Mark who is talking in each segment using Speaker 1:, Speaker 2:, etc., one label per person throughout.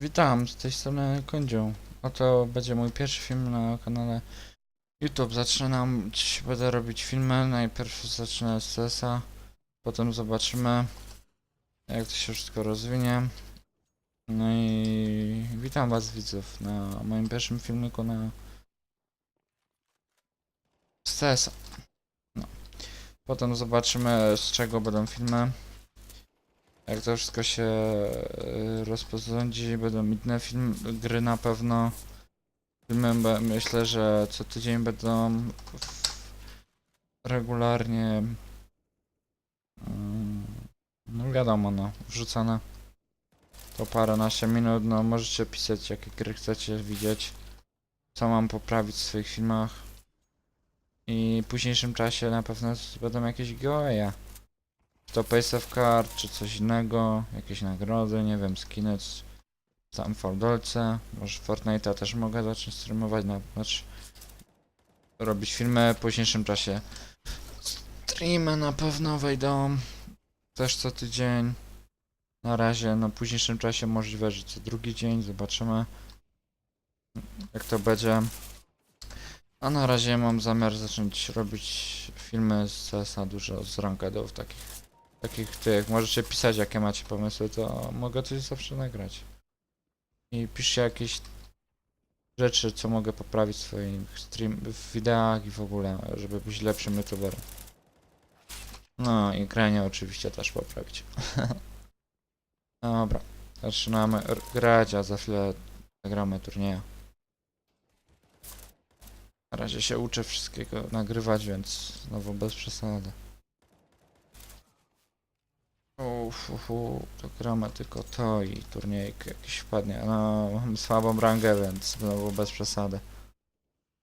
Speaker 1: Witam, z tej strony Kądzią. Oto będzie mój pierwszy film na kanale YouTube. Zaczynam, dziś będę robić filmy. Najpierw zacznę z CS-a, potem zobaczymy jak to się wszystko rozwinie. No i witam was widzów na moim pierwszym filmiku na CS-a. No. Potem zobaczymy z czego będą filmy. Jak to wszystko się e, rozporządzi, będą inne film, gry na pewno. Filmy myślę, że co tydzień będą regularnie mm, no wiadomo no, wrzucane. To paręnaście minut, no możecie pisać jakie gry chcecie widzieć. Co mam poprawić w swoich filmach. I w późniejszym czasie na pewno będą jakieś giveaway'e. To Pace of Card, czy coś innego, jakieś nagrody, nie wiem, skiny, c- tam w Faldolce, może Fortnite'a też mogę zacząć streamować, na, znaczy robić filmy w późniejszym czasie. Streamy na pewno wejdą, też co tydzień. Na razie, no w późniejszym czasie możliwe, że co drugi dzień, zobaczymy jak to będzie. A na razie mam zamiar zacząć robić filmy z CS-a dużo z rankedów takich takich tych, możecie pisać jakie macie pomysły, to mogę coś zawsze nagrać. I piszcie jakieś rzeczy, co mogę poprawić w swoich stream, w wideach i w ogóle, żeby być lepszym youtuberem. No i granie oczywiście też poprawić. Dobra, zaczynamy grać, a za chwilę zagramy turnieja. Na razie się uczę wszystkiego nagrywać, więc znowu bez przesady. Uf, uf, to gramy tylko to i turniejek jakiś wpadnie. No, mam słabą rangę, więc znowu bez przesady.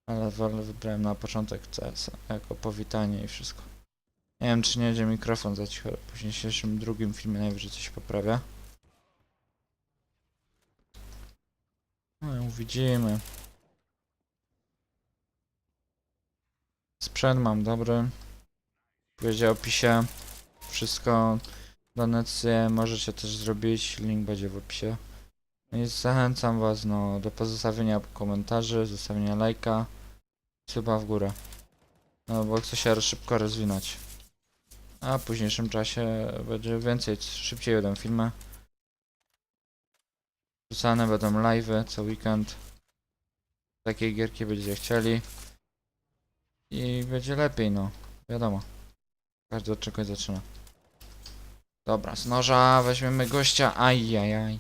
Speaker 1: Ale wolę wybrałem na początek CS jako powitanie i wszystko. Nie wiem, czy nie będzie mikrofon za cicho. W późniejszym drugim filmie najwyżej coś poprawia. No i widzimy. Sprzęt mam dobry. Powiedział opisie. Wszystko donacje możecie też zrobić, link będzie w opisie. No I zachęcam was no, do pozostawienia komentarzy, zostawienia lajka, suba w górę. No bo chcę się szybko rozwinąć. A w późniejszym czasie będzie więcej, szybciej będą filmy. Wrzucane będą live'y co weekend. Takiej gierki będziecie chcieli. I będzie lepiej no, wiadomo. Każdy od czegoś zaczyna. Dobra, z noża weźmiemy gościa. Ajajaj.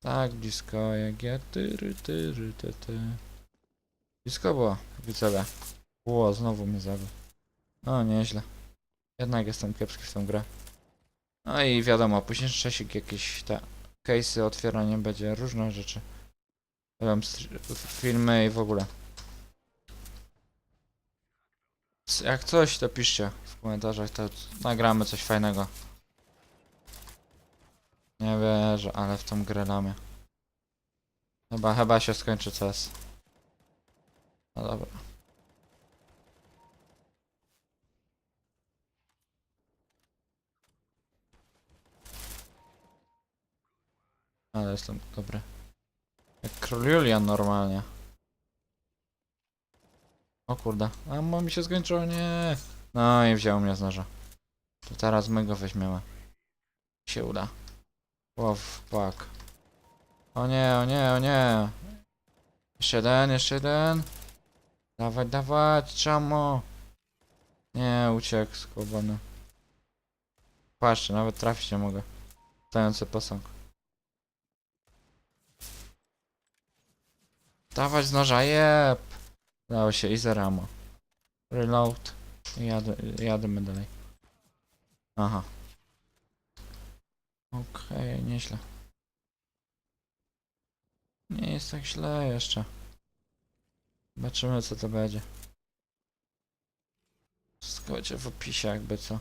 Speaker 1: Tak blisko jak ja. Tyry, tyry, ty, ty. Blisko było, widzowie. Ło, znowu mnie zabił. No, nieźle. Jednak jestem kiepski w tą grę. No i wiadomo, później czasie jakieś te case'y, otwieranie będzie, różne rzeczy. Str- filmy i w ogóle. Jak coś, to piszcie w komentarzach, to nagramy coś fajnego. Nie wierzę, ale w tą grę lamię. Chyba, chyba się skończy CS. No dobra. Ale jestem dobry. Jak król Julian normalnie. O kurde. A mo mi się skończyło, nie. No i wziął mnie z noża. To teraz my go weźmiemy. Się uda. Wow, fuck. O nie, o nie, o nie. Jeszcze jeden, jeszcze jeden. Dawaj, dawać, czamo. Nie, uciekł skubany. Patrzcie, nawet trafić nie mogę. Stający posąg. Dawać z noża, jeb. Dało się i ramo. Reload. I jadę, jademy dalej. Aha. Okej, nieźle. Nie jest tak źle jeszcze. Zobaczymy co to będzie. Będzie w opisie jakby co.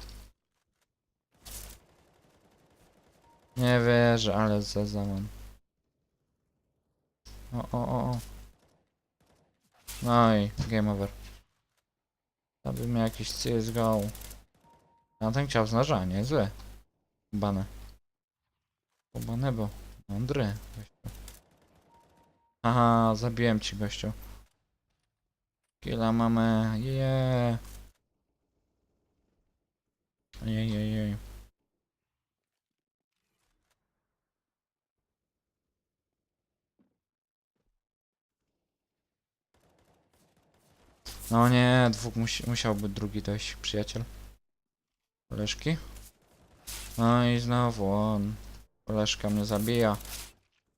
Speaker 1: Nie wierzę, ale zeza mam. O, o, o, o. No i game over. Zrobimy jakiś CSGO. Ja ten chciał z noża, niezły. Kubany był. Mądry. Aha, zabiłem ci gościu. Killa mamy, jeee. Jej, jej, jej. No nie, dwóch musi, musiałby drugi dojść, przyjaciel. Koleżki. No i znowu on. Koleżka mnie zabija.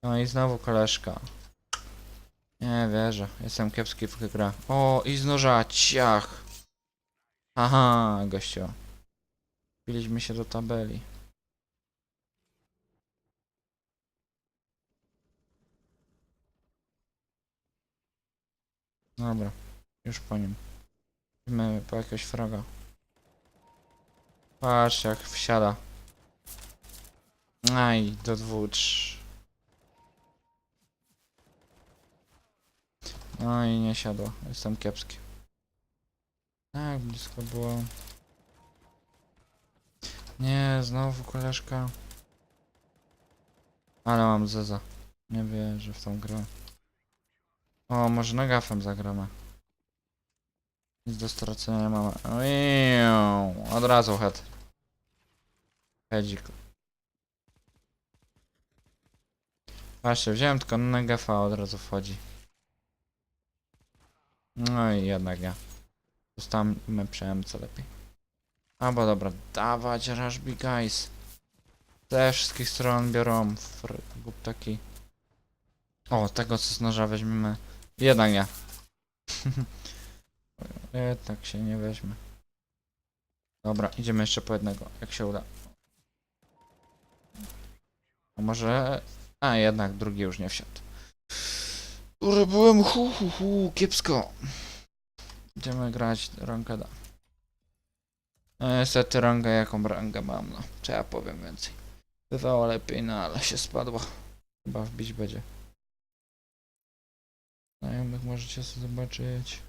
Speaker 1: No i znowu koleżka. Nie wierzę, jestem kiepski w grę. O, i z ciach. Aha, gościu. Biliśmy się do tabeli. Dobra, już po nim. Idziemy po jakiegoś fraga. Patrz jak wsiada. Aj, do dwóch. i nie siadło. Jestem kiepski. Tak, blisko było. Nie, znowu koleżka. Ale mam zeza. Nie wierzę w tą grę. O, może na gafem zagramy. Nic do stracenia nie mamy. Od razu head. Hedzik. Właśnie, wziąłem tylko na gafa, od razu wchodzi. No i jednak ja. Zostawmy przy MC lepiej. Albo dobra, dawać rush big guys. Ze wszystkich stron biorą taki. O, tego co z noża weźmiemy. Jednak nie. Jednak się nie weźmie. Dobra, idziemy jeszcze po jednego, jak się uda. A może... A, jednak drugi już nie wsiadł. Który byłem hu, hu, hu, kiepsko. Idziemy grać rankeda. No niestety rangę jaką rangę mam, no. Co ja powiem więcej. Bywało lepiej, no ale się spadło. Chyba wbić będzie. Znajomych możecie sobie zobaczyć.